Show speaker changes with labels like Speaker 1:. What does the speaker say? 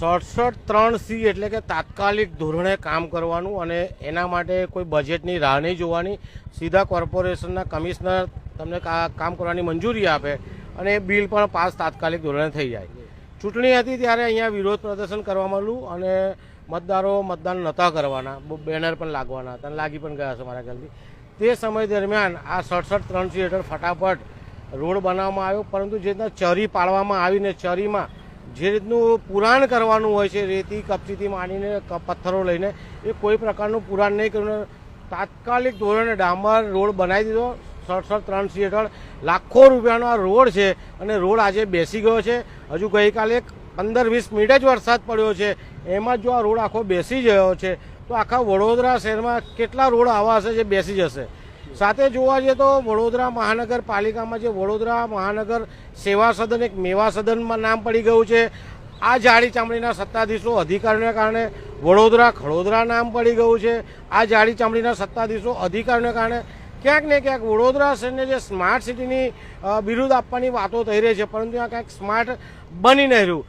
Speaker 1: સડસઠ ત્રણ સી એટલે કે તાત્કાલિક ધોરણે કામ કરવાનું અને એના માટે કોઈ બજેટની રાહ નહીં જોવાની. સીધા કોર્પોરેશનના કમિશનર તમને કામ કરવાની મંજૂરી આપે અને એ બિલ પણ પાસ તાત્કાલિક ધોરણે થઈ જાય. ચૂંટણી હતી ત્યારે અહીંયા વિરોધ પ્રદર્શન કરવામાં આવ્યું અને મતદારો મતદાન નહોતા કરવાના. બેનર પણ લાગવાના હતા લાગી પણ ગયા છે મારા ખ્યાલથી. તે સમય દરમિયાન આ સડસઠ ત્રણ સી હેઠળ ફટાફટ રોડ બનાવવામાં આવ્યો, પરંતુ જે રીતના ચરી પાડવામાં આવીને ચરીમાં જે રીતનું પુરાણ કરવાનું હોય છે, રેતી, કપચીથી માંડીને પથ્થરો લઈને, એ કોઈ પ્રકારનું પુરાણ નહીં કર્યું. તાત્કાલિક ધોરણે ડામર રોડ બનાવી દીધો સડસઠ ત્રણ સી હેઠળ. લાખો રૂપિયાનો આ રોડ છે અને રોડ આજે બેસી ગયો છે. હજુ ગઈકાલે પંદર વીસ મિનિટ જ વરસાદ પડ્યો છે. એમાં જો આ રોડ આખો બેસી ગયો છે, તો આખા વડોદરા શહેરમાં કેટલા રોડ આવા હશે જે બેસી જશે? સાથે જોવા જઈએ તો વડોદરા મહાનગરપાલિકામાં જે વડોદરા મહાનગર સેવા સદન એક મેવા સદનમાં નામ પડી ગયું છે. આ જાડી ચામડીના સત્તાધીશો અધિકારીઓને કારણે વડોદરા ખડોદરા નામ પડી ગયું છે. આ જાડી ચામડીના સત્તાધીશો અધિકારીઓને કારણે ક્યાંક ને ક્યાંક વડોદરા શહેરને જે સ્માર્ટ સિટીની બિરુદ આપવાની વાતો થઈ રહી છે. પરંતુ ત્યાં ક્યાંક સ્માર્ટ બની નહીં રહ્યું.